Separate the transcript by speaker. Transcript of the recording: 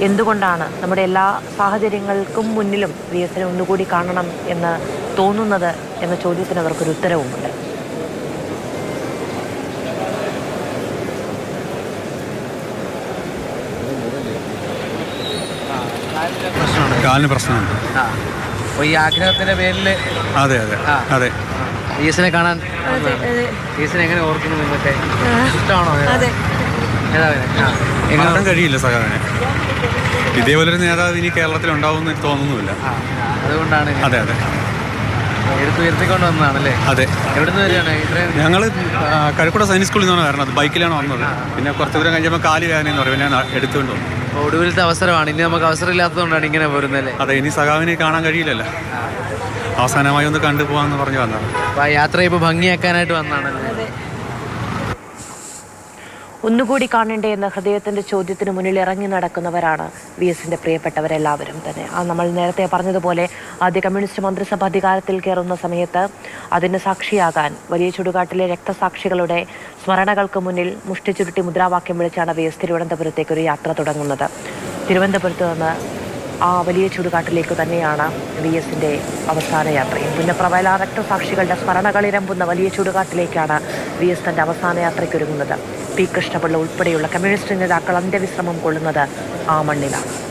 Speaker 1: എന്തുകൊണ്ടാണ് നമ്മുടെ എല്ലാ സാഹചര്യങ്ങൾക്കും മുന്നിലും വി എസിനെ ഒന്നുകൂടി കാണണം എന്ന് തോന്നുന്നത് എന്ന ചോദ്യത്തിന് അവർക്കൊരു ഉത്തരവുമുണ്ട്.
Speaker 2: പ്രശ്നമാണ്
Speaker 3: കാലിന് പ്രശ്നമുണ്ട്.
Speaker 2: ഈ ആഗ്രഹത്തിന്റെ പേരിൽ
Speaker 3: അതെ അതെ അതെ.
Speaker 2: ഈസിനെ കാണാൻ ഈസിനെ എങ്ങനെ ഓർക്കുന്നു നിങ്ങൾക്ക് ഇഷ്ടമാണോ? നേതാവിനെ
Speaker 3: കാണാൻ കഴിയില്ല സഖാവിനെ. ഇതേപോലൊരു നേതാവ് ഇനി കേരളത്തിൽ ഉണ്ടാവുമെന്ന് എനിക്ക് തോന്നുന്നുമില്ല
Speaker 2: അതുകൊണ്ടാണ്
Speaker 3: അതെ അതെ. അതെ. ഞങ്ങൾ കഴക്കൂട സൈനിക് സ്കൂളിൽ നിന്നാണ് വരണത്. ബൈക്കിലാണ് വന്നത്. പിന്നെ കുറച്ച് ദൂരം കഴിഞ്ഞപ്പോൾ കാൽ വേദന എന്ന് പറയും. ഞാൻ എടുത്തുകൊണ്ട്
Speaker 2: ഒടുവിലത്തെ അവസരമാണ്. ഇനി നമുക്ക് അവസരം ഇല്ലാത്തതുകൊണ്ടാണ് ഇങ്ങനെ പോരുന്നല്ലേ
Speaker 3: അതെ ഇനി സഖാവിനെ കാണാൻ കഴിയില്ലല്ലോ. അവസാനമായി ഒന്ന് കണ്ടുപോകാന്ന് പറഞ്ഞു വന്നതാണ്.
Speaker 2: യാത്ര ഇപ്പോൾ ഭംഗിയാക്കാനായിട്ട് വന്നതാണല്ലേ?
Speaker 1: ഒന്നുകൂടി കാണണ്ടേ എന്ന ഹൃദയത്തിന്റെ ചോദ്യത്തിന് മുന്നിൽ ഇറങ്ങി നടക്കുന്നവരാണ് വി എസിന്റെ പ്രിയപ്പെട്ടവരെല്ലാവരും തന്നെ. ആ നമ്മൾ നേരത്തെ പറഞ്ഞതുപോലെ ആദ്യ കമ്മ്യൂണിസ്റ്റ് മന്ത്രിസഭ അധികാരത്തിൽ കയറുന്ന സമയത്ത് അതിന് സാക്ഷിയാകാൻ വലിയ ചുടുകാട്ടിലെ രക്തസാക്ഷികളുടെ സ്മരണകൾക്ക് മുന്നിൽ മുഷ്ടി ചുരുട്ടി മുദ്രാവാക്യം വിളിച്ചാണ് വി എസ് തിരുവനന്തപുരത്തേക്ക് ഒരു യാത്ര തുടങ്ങുന്നത്. തിരുവനന്തപുരത്ത് നിന്ന് ആ വലിയ ചുടുകാട്ടിലേക്ക് തന്നെയാണ് വി എസിന്റെ അവസാന യാത്രയും പുന്നപ്രവല രക്തസാക്ഷികളുടെ സ്മരണകളിരമ്പുന്ന വലിയ ചുടുകാട്ടിലേക്കാണ് വി എസ് തന്റെ അവസാന യാത്രയ്ക്ക് ഒരുങ്ങുന്നത്. പി കൃഷ്ണപിള്ള ഉൾപ്പെടെയുള്ള കമ്മ്യൂണിസ്റ്റ് നേതാക്കൾ അന്ത്യവിശ്രമം കൊള്ളുന്നത് ആ മണ്ണിലാണ്.